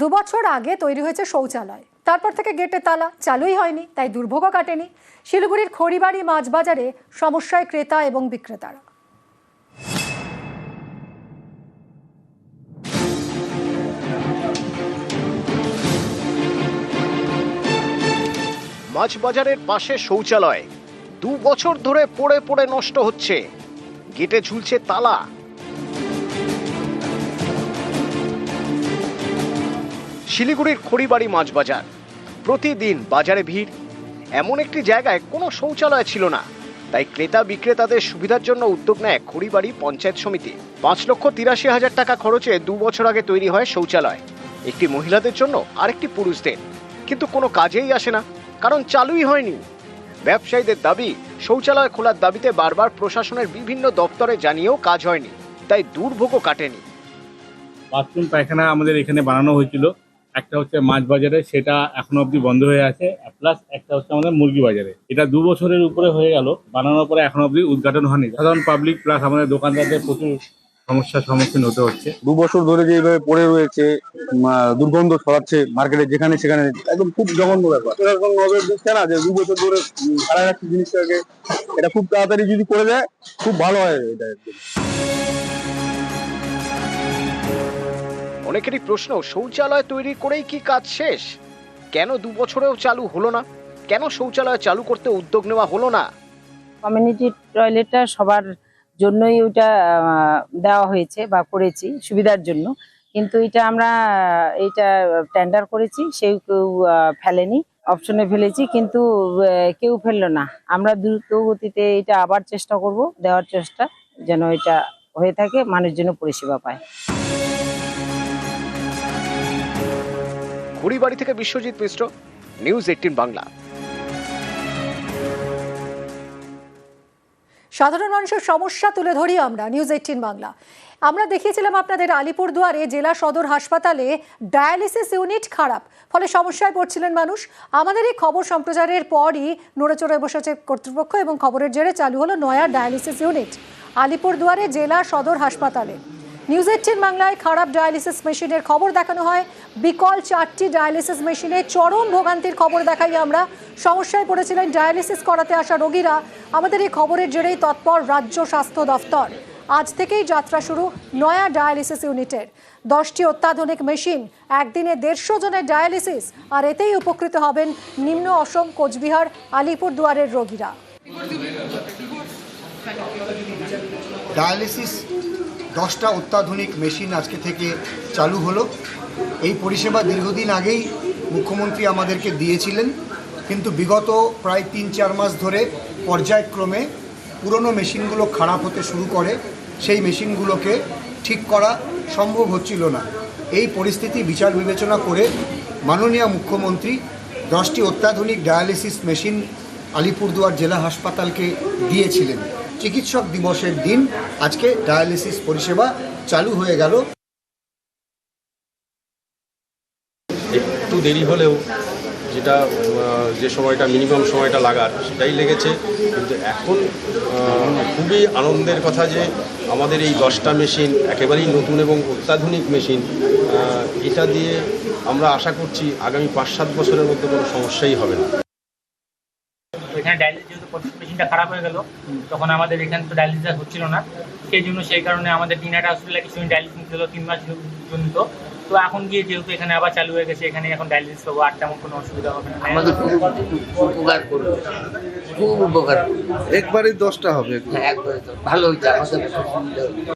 দুবছর আগে তৈরি হয়েছে শৌচালয়। তারপর থেকে গেটে তালা চালুই হয়নি, তাই দুর্ভোগও কাটেনি। শিলিগুড়ির খড়িবাড়ি মাছ বাজারে সমস্যায় ক্রেতা এবং বিক্রেতারা। মাছ বাজারের পাশে শৌচালয়। দু বছর ধরে পড়ে পড়ে নষ্ট হচ্ছে। গেটে ঝুলছে তালা। শিলিগুড়ির খড়িবাড়ি মাছ বাজার। প্রতিদিন বাজারে ভিড়। এমন একটি জায়গায় কোনো শৌচালয় ছিল না। তাই ক্রেতা বিক্রেতাদের সুবিধার জন্য উদ্যোগ নেয় খড়িবাড়ি পঞ্চায়েত সমিতি। পাঁচ লক্ষ তিরাশি হাজার টাকা খরচে দু বছর আগে তৈরি হয় শৌচালয়। একটি মহিলাদের জন্য আরেকটি পুরুষদের। কিন্তু কোনো কাজেই আসে না, কারণ চালুই হয়নি। ব্যবসায়ীদের দাবি, শৌচালয় খোলার দাবিতে বারবার প্রশাসনের বিভিন্ন দপ্তরে জানিয়েও কাজ হয়নি, তাই দুর্ভোগও কাটেনি। বাথরুম পায়খানা আমাদের এখানে বানানো হয়েছিল। একটা হচ্ছে মাছ বাজারে, সেটা এখনও অবধি বন্ধ হয়ে আছে প্লাস একটা হচ্ছে আমাদের মুরগি বাজারে। এটা দু বছরের উপরে হয়ে গেল, বানানোর পরে এখনও অবধি উদ্ঘাটন হয়নি। সাধারণ পাবলিক প্লাস আমাদের দোকানদারদের প্রচুর সমস্যার সম্মুখীন হতে হচ্ছে। দু বছর ধরে যে এইভাবে পড়ে রয়েছে দুর্গন্ধ ছড়াচ্ছে মার্কেটে যেখানে সেখানে, একদম খুব জঘন্য ব্যাপার। এরকম না যে দু বছর ধরে হারা যাচ্ছে জিনিসটাকে, এটা খুব তাড়াতাড়ি যদি করে দেয়, খুব ভালো হয় এটা। একদম। অনেকেরই প্রশ্ন শৌচালয় তৈরি করেই কি কাজ শেষ? কেন দু বছরেও চালু হলো না? কেন শৌচালয় চালু করতে উদ্যোগ নেওয়া হলো না? কমিউনিটি টয়লেটটা সবার জন্যই আহ, দেওয়া হয়েছে বা করেছি সুবিধার জন্য। কিন্তু এটা আমরা এইটা টেন্ডার করেছি সেই কেউ ফেলেনি। অপশনে ফেলেছি কিন্তু কেউ ফেলল না। আমরা দ্রুত গতিতে এটা আবার চেষ্টা করব দেওয়ার চেষ্টা যেন এটা হয়ে থাকে মানুষ যেন পরিষেবা পায়। খড়িবাড়ি থেকে বিশ্বজিৎ মিশ্র নিউজ এইটিন বাংলা। সাধারণ মানুষের সমস্যা তুলে ধরি আমরা নিউজ এইটিন বাংলা। আমরা দেখিয়েছিলাম আপনাদের আলিপুরদুয়ারে জেলা সদর হাসপাতালে ডায়ালিসিস ইউনিট খারাপ, ফলে সমস্যায় পড়ছিলেন মানুষ। আমাদের এই খবর সম্প্রচারের পরই নড়ে চড়ে বসেছে কর্তৃপক্ষ এবং খবরের জেরে চালু হলো নয়া ডায়ালিসিস ইউনিট, আলিপুরদুয়ারে জেলা সদর হাসপাতালে। নিউজ এইটিন বাংলায় খারাপ ডায়ালিসিস মেশিনের খবর দেখানো হয়। বিকল চারটি ডায়ালিসিস মেশিনে চরম ভোগান্তির খবর দেখাই আমরা। সমস্যায় পড়েছিলেন ডায়ালিসিস করাতে আসা রোগীরা। আমাদের এই খবরের জেরেই তৎপর রাজ্য স্বাস্থ্য দফতর। আজ থেকেই যাত্রা শুরু নয়া ডায়ালিসিস ইউনিটের দশটি অত্যাধুনিক মেশিন, একদিনে দেড়শো জনের ডায়ালিসিস আর এতেই উপকৃত হবেন নিম্ন অসম কোচবিহার, আলিপুরদুয়ারের রোগীরা। ডায়ালিসিস দশটা অত্যাধুনিক মেশিন আজকে থেকে চালু হলো। এই পরিষেবা দীর্ঘদিন আগেই মুখ্যমন্ত্রী আমাদেরকে দিয়েছিলেন, কিন্তু বিগত প্রায় তিন চার মাস ধরে পর্যায়ক্রমে পুরনো মেশিনগুলো খারাপ হতে শুরু করে, সেই মেশিনগুলোকে ঠিক করা সম্ভব হচ্ছিল না। এই পরিস্থিতি বিচার বিবেচনা করে মাননীয় মুখ্যমন্ত্রী দশটি অত্যাধুনিক ডায়ালিসিস মেশিন আলিপুরদুয়ার জেলা হাসপাতালকে দিয়েছিলেন। চিকিৎসক দিবসের দিন আজকে ডায়ালিসিস পরিষেবা চালু হয়ে গেল। একটু দেরি হলেও যেটা যে সময়টা মিনিমাম সময়টা লাগার, সেটাই লেগেছে। কিন্তু এখন খুবই আনন্দের কথা যে আমাদের এই দশটা মেশিন একেবারেই নতুন এবং অত্যাধুনিক মেশিন এটা দিয়ে আমরা আশা করছি আগামী পাঁচ সাত বছরের মধ্যে কোনো সমস্যাই হবে না। এখানে ডায়ালিসিস যেহেতু মেশিনটা খারাপ হয়ে গেল তখন আমাদের এখানে তো ডায়ালিসিস হচ্ছিল না। সেই জন্য সেই কারণে আমাদের দিনাটা হসপিটালে কিছু ডায়ালিসিস নিতে হলো তিন মাস পর্যন্ত তো এখন গিয়ে যেহেতু এখানে আবার চালু হয়ে গেছে এখানে এখন ডায়ালিসিস পাবো আর তেমন কোনো অসুবিধা হবে না। আমাদের খুব উপকার করবে। খুব উপকার একবারই দশটা হবে। হ্যাঁ একবারে ভালো হয়েছে আমাদের হয়েছে।